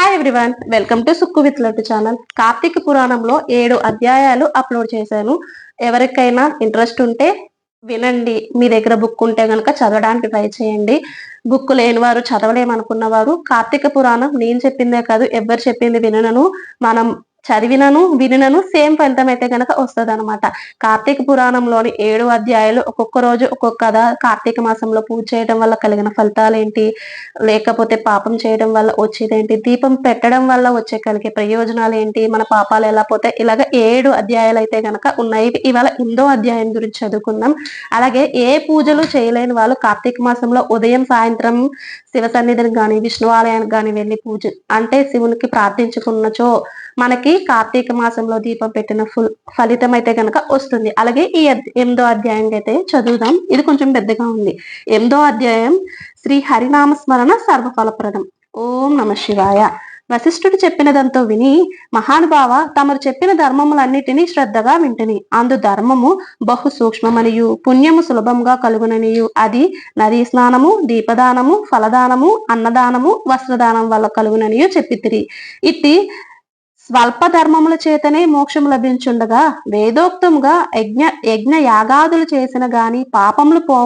Hi everyone welcome to Sukku with Laddu channel Karthika పురాణంలో ఏడు అధ్యాయాలు అప్లోడ్ చేశాను. ఎవరికైనా ఇంట్రెస్ట్ ఉంటే వినండి. మీ దగ్గర బుక్ ఉంటే కనుక చదవడానికి ట్రై చేయండి. బుక్ లేని వారు చదవలేమనుకున్న వారు కార్తీక పురాణం నేను చెప్పిందే కాదు ఎవరు చెప్పింది వినను మనం చదివినను వినినను సేమ్ ఫలితం అయితే కనుక వస్తుంది అనమాట కార్తీక పురాణంలోని ఏడు అధ్యాయులు ఒక్కొక్క రోజు ఒక్కొక్క కథ కార్తీక మాసంలో పూజ చేయడం వల్ల కలిగిన ఫలితాలు ఏంటి లేకపోతే పాపం చేయడం వల్ల వచ్చేదేంటి? దీపం పెట్టడం వల్ల వచ్చే కలిగే ప్రయోజనాలు ఏంటి మన పాపాలు ఎలా పోతాయి? ఇలాగ ఏడు అధ్యాయాలు అయితే కనుక ఉన్నాయి. ఇవాళ ఎనిమిదో అధ్యాయం గురించి చదువుకుందాం. అలాగే ఏ పూజలు చేయలేని వాళ్ళు కార్తీక మాసంలో ఉదయం సాయంత్రం శివ సన్నిధిని కానీ విష్ణు ఆలయానికి కానీ వెళ్ళి పూజ అంటే శివునికి ప్రార్థించుకున్నచో మనకి కార్తీక మాసంలో దీపం పెట్టిన ఫుల్ ఫలితం అయితే కనుక వస్తుంది. అలాగే ఈ ఎనిమిదో అధ్యాయం అయితే చదువుదాం. ఇది కొంచెం పెద్దగా ఉంది. ఎనిమిదో అధ్యాయం శ్రీ హరినామ స్మరణ సర్వఫలప్రదం. ఓం నమ శివాయ. వశిష్ఠుడు చెప్పినదంతో విని మహానుభావ తమరు చెప్పిన ధర్మములన్నిటినీ శ్రద్ధగా వింటిని. అందు ధర్మము బహు సూక్ష్మమనియు పుణ్యము సులభంగా కలుగుననియు. అది నదీ స్నానము దీపదానము ఫలదానము అన్నదానము వస్త్రదానం వల్ల కలుగుననియు చెప్పితిరి. ఇట్టి స్వల్ప ధర్మముల చేతనే మోక్షం లభించుండగా వేదోక్తముగా యజ్ఞ యజ్ఞ యాగాదులు చేసిన గాని పాపములు పో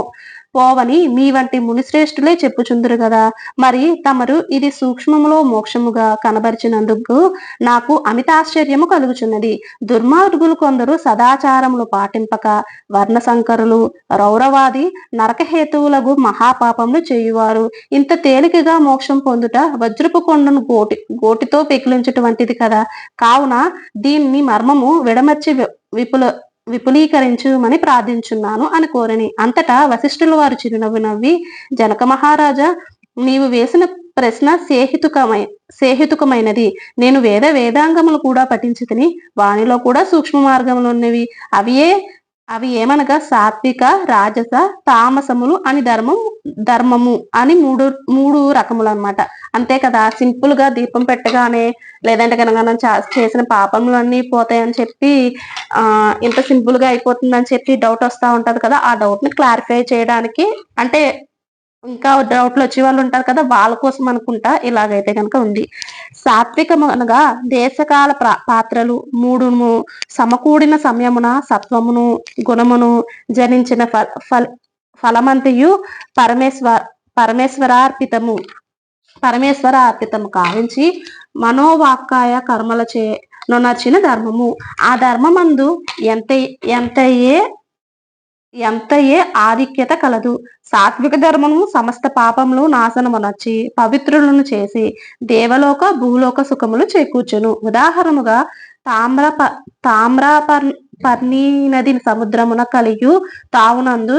పోవని మీ వంటి మునిశ్రేష్ఠులే చెప్పుచుందురు కదా మరి తమరు ఇది సూక్ష్మములో మోక్షముగా కనబరిచినందుకు నాకు అమితాశ్చర్యము కలుగుచున్నది. దుర్మార్గులు కొందరు సదాచారములు పాటింపక వర్ణ సంకరులు రౌరవాది నరకహేతువులకు మహాపాపములు చేయువారు. ఇంత తేలికగా మోక్షం పొందుట వజ్రపు కొండను గోటి గోటితో పెకిలించటువంటిది కదా. కావున దీన్ని మర్మము విడమర్చి విపుల విపులీకరించుమని ప్రార్థించున్నాను అని కోరని అంతటా వశిష్ఠుల వారు చిరునవ్వు నవ్వి జనక మహారాజా నీవు వేసిన ప్రశ్న సేహితుకమై సేహితుకమైనది. నేను వేద వేదాంగములు కూడా పఠించి వానిలో కూడా సూక్ష్మ మార్గములు ఉన్నవి. అవియే అవి ఏమనగా సాత్విక రాజస తామసములు అని ధర్మం ధర్మము అని మూడు మూడు రకములు అనమాట అంతే కదా సింపుల్గా దీపం పెట్టగానే లేదంటే కనుక చేసిన పాపములు అన్నీ పోతాయని చెప్పి ఆ ఇంత సింపుల్గా అయిపోతుందని చెప్పి డౌట్ వస్తూ ఉంటది కదా ఆ డౌట్ని క్లారిఫై చేయడానికి అంటే ఇంకా డౌట్లు వచ్చే వాళ్ళు ఉంటారు కదా వాళ్ళ కోసం అనుకుంటా ఇలాగైతే కనుక ఉంది. సాత్వికం అనగా దేశకాల పాత్రలు మూడును సమకూడిన సమయమున సత్వమును గుణమును జనించిన ఫల ఫలమంతయు పరమేశ్వర పరమేశ్వరార్పితము పరమేశ్వర అర్పితము కావించి మనోవాక్కాయ కర్మల చే నొనర్చిన ధర్మము. ఆ ధర్మమందు ఎంత ఎంతయే ఎంతయే ఆధిక్యత కలదు. సాత్విక ధర్మము సమస్త పాపములు నాశనమునొచ్చి పవిత్రులను చేసి దేవలోక భూలోక సుఖములు చేకూర్చును. ఉదాహరణగా తామ్ర పర్ణీ నది సముద్రమున కలిగి తావునందు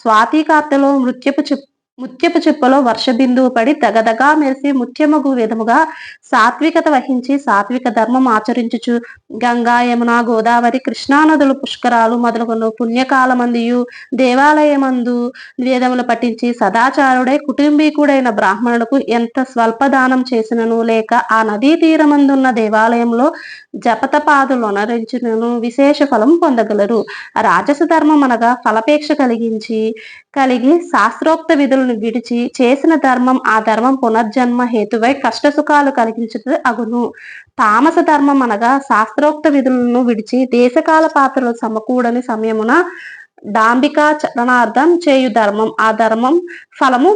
స్వాతికార్తెలో మృత్యపు ముత్యపు చిప్పలో వర్ష బిందువు పడి దగదగా మెరిసి ముత్యమగు విధముగా సాత్వికత వహించి సాత్విక ధర్మం ఆచరించుచు గంగా యమున గోదావరి కృష్ణానదులు పుష్కరాలు మొదలుగును. పుణ్యకాలమందియు దేవాలయమందు వేదములు పఠించి సదాచారుడై కుటుంబీకుడైన బ్రాహ్మణులకు ఎంత స్వల్ప దానం చేసినను లేక ఆ నదీ తీరమందున్న దేవాలయంలో జపతపాదులు విశేష ఫలం పొందగలరు. రాజస ధర్మం అనగా ఫలపేక్ష కలిగించి కలిగి శాస్త్రోక్త విధులు విధులను విడిచి చేసిన ధర్మం ఆ ధర్మం పునర్జన్మ హేతువై కష్ట సుఖాలు కలిగించుతుంది అగును. తామస ధర్మం అనగా శాస్త్రోక్త విధులను విడిచి దేశకాల పాత్రలు సమకూడని సమయమున డాంబిక చలనార్థం చేయు ధర్మం. ఆ ధర్మం ఫలము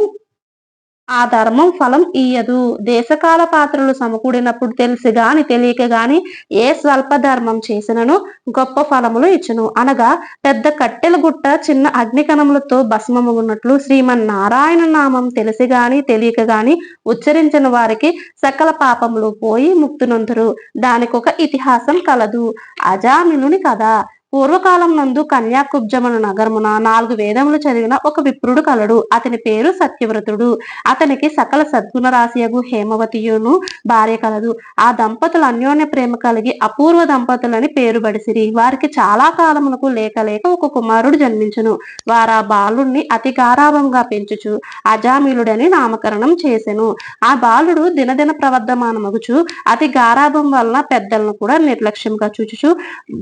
ఆ ధర్మం ఫలం ఇయ్యదు. దేశకాల పాత్రలు సమకూడినప్పుడు తెలిసి గాని తెలియక గాని ఏ స్వల్ప ధర్మం చేసినను గొప్ప ఫలములు ఇచ్చును. అనగా పెద్ద కట్టెల గుట్ట చిన్న అగ్నికణములతో భస్మమున్నట్లు శ్రీమన్నారాయణ నామం తెలిసి గాని తెలియక గాని ఉచ్చరించిన వారికి సకల పాపములు పోయి ముక్తునందురు. దానికొక ఇతిహాసం కలదు. అజామిలుని కదా పూర్వకాలం నందు కన్యాకుబ్జమున నగరమున నాలుగు వేదములు చదివిన ఒక విప్రుడు కలడు. అతని పేరు సత్యవ్రతుడు. అతనికి సకల సద్గుణ రాశియగు హేమవతియును భార్య కలదు. ఆ దంపతులు అన్యోన్య ప్రేమ కలిగి అపూర్వ దంపతులని పేరు బడిసిరి. వారికి చాలా కాలములకు లేక లేక ఒక కుమారుడు జన్మించును. వారు ఆ బాలుడిని అతి గారాభంగా పెంచుచు అజామిలుడని నామకరణం చేసెను. ఆ బాలుడు దినదిన ప్రవర్ధమానమగుచు అతి గారాభం వలన పెద్దలను కూడా నిర్లక్ష్యంగా చూచుచు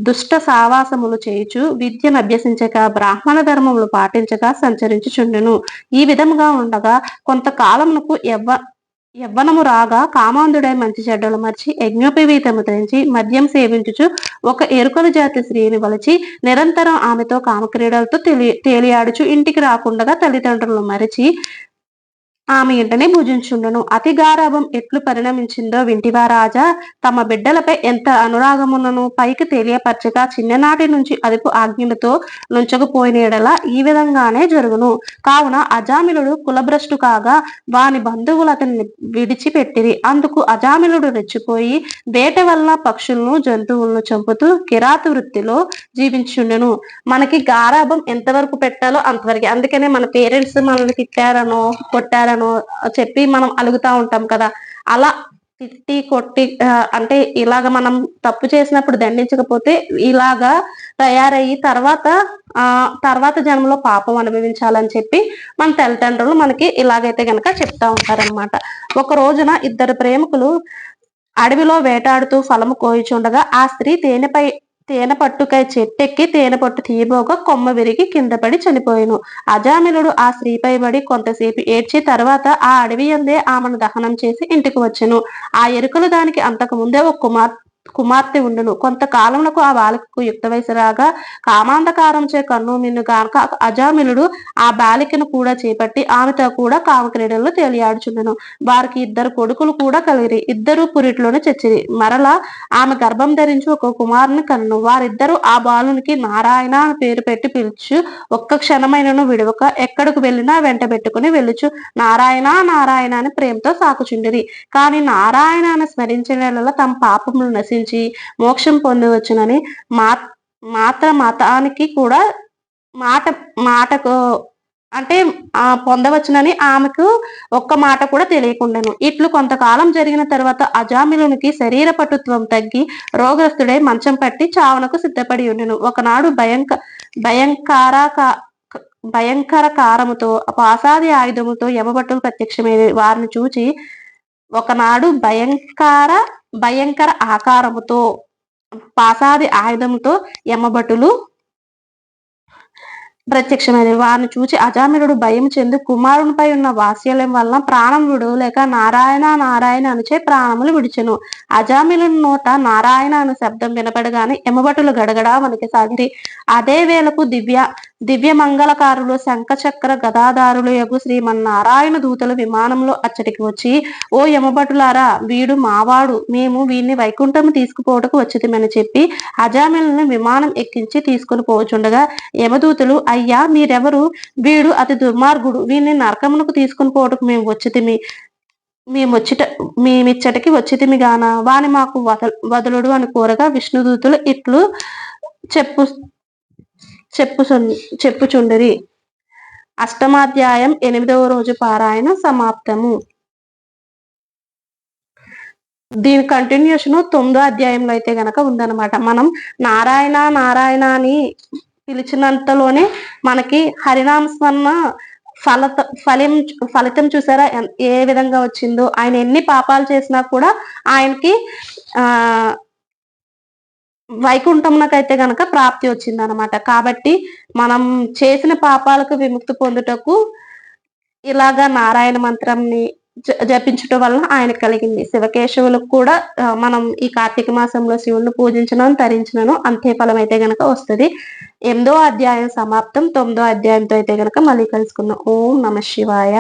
దుష్ట సావాసం అభ్యాసములు చేయుచు విద్యను అభ్యసించక బ్రాహ్మణ ధర్మములు పాటించక సంచరించుచుండెను. ఈ విధముగా ఉండగా కొంతకాలమునకు ఎవ్వ యవ్వనము రాగా కామాంధుడై మంచి చెడ్డలు మర్చి యజ్ఞోపవీతము ధరించి మద్యం సేవించుచు ఒక ఎరుకల జాతి స్త్రీని వలచి నిరంతరం ఆమెతో కామక్రీడలతో తెలి తేలియాడుచు ఇంటికి రాకుండా తల్లిదండ్రులను మరిచి ఆమె ఇంటనే భుజించుండను. అతి గారాభం ఎట్లు పరిణమించిందో వింటివా రాజా. తమ బిడ్డలపై ఎంత అనురాగమునను పైకి తెలియపరచగా చిన్ననాటి నుంచి అదుపు ఆజ్ఞలతో నుంచకపోయిన ఈ విధంగానే జరుగును. కావున అజామిలుడు కులభ్రష్టు కాగా వాని బంధువులు అతన్ని విడిచిపెట్టిరి. అందుకు అజామిలుడు రెచ్చిపోయి వేట వల్ల పక్షులను జంతువులను చంపుతూ కిరాత వృత్తిలో జీవించుండెను. మనకి గారాభం ఎంతవరకు పెట్టాలో అంతవరకు. అందుకనే మన పేరెంట్స్ మనల్ని తిట్టారనో కొట్టారనో చేశాను చెప్పి మనం అలుగుతా ఉంటాం కదా. అలా తిట్టి కొట్టి అంటే ఇలాగ మనం తప్పు చేసినప్పుడు దండించకపోతే ఇలాగా తయారయ్యి తర్వాత ఆ తర్వాత జన్మలో పాపం అనుభవించాలని చెప్పి మన తల్లిదండ్రులు మనకి ఇలాగైతే గనక చెప్తా ఉంటారనమాట ఒక రోజున ఇద్దరు ప్రేమికులు అడవిలో వేటాడుతూ ఫలము కోయిచుండగా ఆ స్త్రీ తేనెపై తేనె పట్టుకై చెట్టెక్కి తేనె పట్టు తీయబోగా కొమ్మ విరిగి కింద పడి చనిపోయిను. అజామిలుడు ఆ స్త్రీపై పడి కొంతసేపు ఏడ్చి తర్వాత ఆ అడవి అందే ఆమెను దహనం చేసి ఇంటికి వచ్చెను. ఆ ఎరుకలు దానికి అంతకు ముందే ఒక కుమార్ కుమార్తె ఉండును. కొంతకాలమునకు ఆ బాలికకు యుక్త వయసు రాగా కామాంధకారంచే కన్ను మిన్ను గాక అజామిలుడు ఆ బాలికను కూడా చేపట్టి ఆమెతో కూడా కామక్రీడల్లో తేలియాడుచుండెను. వారికి ఇద్దరు కొడుకులు కూడా కలిగిరి. ఇద్దరు పురిట్లోనే చచ్చిరి. మరలా ఆమె గర్భం ధరించి ఒక కుమారుని కన్ను. వారిద్దరూ ఆ బాలునికి నారాయణ అని పేరు పెట్టి పిలుచు ఒక్క క్షణమైనను విడవక ఎక్కడికి వెళ్ళినా వెంట పెట్టుకుని వెళ్ళుచు. నారాయణ నారాయణ అని ప్రేమతో సాకుచుండిరి. కానీ నారాయణ అని స్మరించిన తమ పాపములు నశించి నశించి మోక్షం పొందవచ్చునని మా మాత్ర మతానికి కూడా మాట మాటకు అంటే ఆ పొందవచ్చునని ఆమెకు ఒక్క మాట కూడా తెలియకుండాను. ఇట్లు కొంతకాలం జరిగిన తర్వాత అజామిలునికి శరీర పటుత్వం తగ్గి రోగస్తుడై మంచం పట్టి చావనకు సిద్ధపడి ఉండెను. ఒకనాడు భయంక భయంకర భయంకర కారముతో పాసాది ఆయుధముతో యమభట్టులు ప్రత్యక్షమైన వారిని చూచి ఒకనాడు భయంకర భయంకర ఆకారముతో పాసాది ఆయుధంతో యమభటులు ప్రత్యక్షమైనది వారిని చూచి అజామిరుడు భయం చెంది కుమారునిపై ఉన్న వాత్సల్యం వలన ప్రాణం విడవలేక నారాయణ నారాయణ అనుచే ప్రాణములు విడిచెను. అజామిలుని నోట నారాయణ అను శబ్దం వినపడగానే యమభటులు గడగడా వనికి సాగిరి అదే వేళకు దివ్య దివ్య మంగళకారులు శంఖచక్ర గదాదారులు యగు శ్రీమన్నారాయణ దూతలు విమానంలో అచ్చటికి వచ్చి ఓ యమభటులారా వీడు మావాడు. మేము వీడిని వైకుంఠం తీసుకుపోవటకు వచ్చితమని చెప్పి అజామిలను విమానం ఎక్కించి తీసుకుని పోవచుండగా యమదూతలు అయ్యా మీరెవరు? వీడు అతి దుర్మార్గుడు. వీడిని నరకమునకు తీసుకుని పోవటకు మేము వచ్చితిమి. మేము వచ్చిట మేమిచ్చటికి వచ్చితిమి గాన వాని మాకు వదలుడు అని కోరగా విష్ణుదూతులు ఇట్లు చెప్పు చెప్పు చెప్పుచుండరి అష్టమాధ్యాయం ఎనిమిదవ రోజు పారాయణ సమాప్తము. దీని కంటిన్యూషన్ తొమ్మిదో అధ్యాయంలో అయితే గనక ఉందన్నమాట. మనం నారాయణ నారాయణ అని పిలిచినంతలోనే మనకి హరినామస్మరణ ఫలత ఫలం ఫలితం చూసారా? ఏ విధంగా వచ్చిందో? ఆయన ఎన్ని పాపాలు చేసినా కూడా ఆయనకి ఆ వైకుంఠంకైతే గనక ప్రాప్తి వచ్చింది అనమాట కాబట్టి మనం చేసిన పాపాలకు విముక్తి పొందుటకు ఇలాగా నారాయణ మంత్రంని జపించటం వల్ల ఆయన కలిగింది. శివకేశవులకు కూడా మనం ఈ కార్తీక మాసంలో శివుణ్ణి పూజించడం తరించడం అంతే ఫలం అయితే గనక వస్తుంది. ఎనిమిదో అధ్యాయం సమాప్తం తొమ్మిదో అధ్యాయంతో అయితే గనక మళ్ళీ కలుసుకుందాం. ఓం నమ శివాయ.